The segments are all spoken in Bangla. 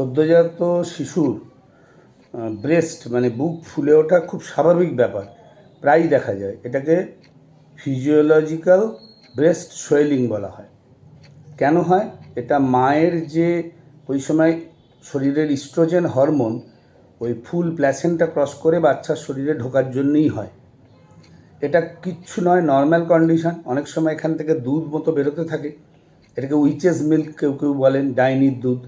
সদ্যজাত শিশুর ব্রেস্ট মানে বুক ফুলে ওঠা খুব স্বাভাবিক ব্যাপার। প্রায়ই দেখা যায়। এটাকে ফিজিওলজিক্যাল ব্রেস্ট সোয়েলিং বলা হয়। কেন হয়? এটা মায়ের যে ওই সময় শরীরের ইস্ট্রোজেন হরমোন ওই ফুল প্ল্যাসেন্টা ক্রস করে বাচ্চার শরীরে ঢোকার জন্যই হয়। এটা কিচ্ছু নয় নর্মাল কন্ডিশন অনেক সময় এখান থেকে দুধ মতো বেরোতে থাকে। এটাকে উইচেস মিল্ক কেউ কেউ বলেন, ডাইনির দুধ।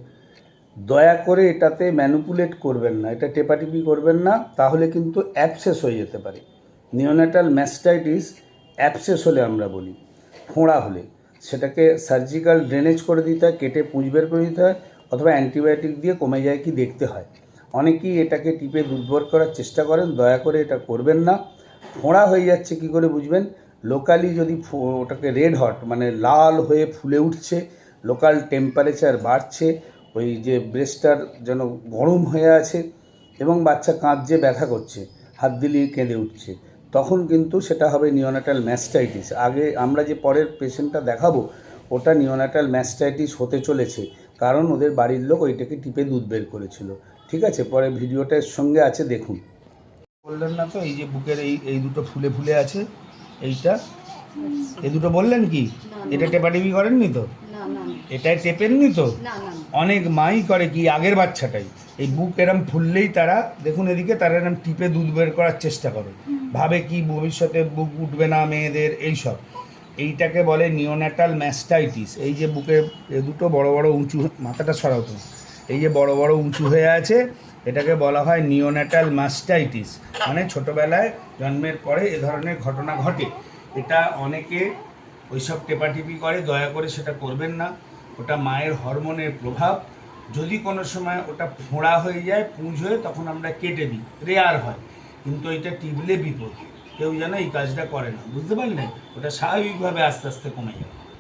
দয়া করে এটাতে ম্যানুপুলেট করবেন না, এটা টেপাটিপি করবেন না, তাহলে কিন্তু অ্যাপসেস হয়ে যেতে পারে। নিওনাটাল ম্যাস্টাইটিস অ্যাপসেস হলে আমরা বলি, ফোঁড়া হলে। সেটাকে সার্জিক্যাল ড্রেনেজ করে দিতে হয়, কেটে পুঁজ বের করে দিতে হয়, অথবা অ্যান্টিবায়োটিক দিয়ে কমে যায় কি দেখতে হয়। অনেকেই এটাকে টিপে দুর্বল করার চেষ্টা করেন, দয়া করে এটা করবেন না। ফোঁড়া হয়ে যাচ্ছে কি করে বুঝবেন? লোকালি যদি ওটাকে রেড হট মানে লাল হয়ে ফুলে উঠছে লোকাল টেম্পারেচার বাড়ছে ওই যে ব্রেস্টটার যেন গরম হয়ে আছে এবং বাচ্চা কাঁদছে ব্যথা করছে হাত দিলেই কেঁদে উঠছে। তখন কিন্তু সেটা হবে নিওনাটাল ম্যাস্টাইটিস আগে আমরা যে পরের পেশেন্টটা দেখাবো ওটা নিওনাটাল ম্যাস্টাইটিস হতে চলেছে। কারণ ওদের বাড়ির লোক ওইটাকে টিপে দুধ বের করেছিল। ঠিক আছে? পরে ভিডিওটার সঙ্গে আছে দেখুন। বললেন না তো এই যে বুকের এই এই দুটো ফুলে ফুলে আছে এইটা? এই দুটো বললেন কি? এটা টেপাটিপি করেননি তো? এটাই টেপেননি তো? অনেক মাই করে কি আগের বাচ্চাটাই। এই বুক এরম ফুললেই তারা দেখুন এদিকে তারা এরম টিপে দুধ বের করার চেষ্টা করে। ভাবে কি ভবিষ্যতে বুক উঠবে না মেয়েদের এইসব এইটাকে বলে নিওন্যাটাল ম্যাস্টাইটিস এই যে বুকে এ দুটো বড় বড় উঁচু মাথাটা সরাও তো এই যে বড় বড় উঁচু হয়ে আছে এটাকে বলা হয় নিওন্যাটাল ম্যাস্টাইটিস মানে ছোটোবেলায় জন্মের পরে এ ধরনের ঘটনা ঘটে। এটা অনেকে ওইসব টেপাটিপি করে দয়া করে সেটা করবেন না। ওটা মায়ের হরমোনের প্রভাব। যদি কোনো সময় ওটা ফোঁড়া হয়ে যায়, পুঁজ হয়ে, তখন আমরা কেটে দিই। রেয়ার হয়। কিন্তু এটা টিবলে বিপদ কেউ যেন এই কাজটা করে না। বুঝতে পারলেন? ওটা স্বাভাবিকভাবে আস্তে আস্তে কমে যাবে।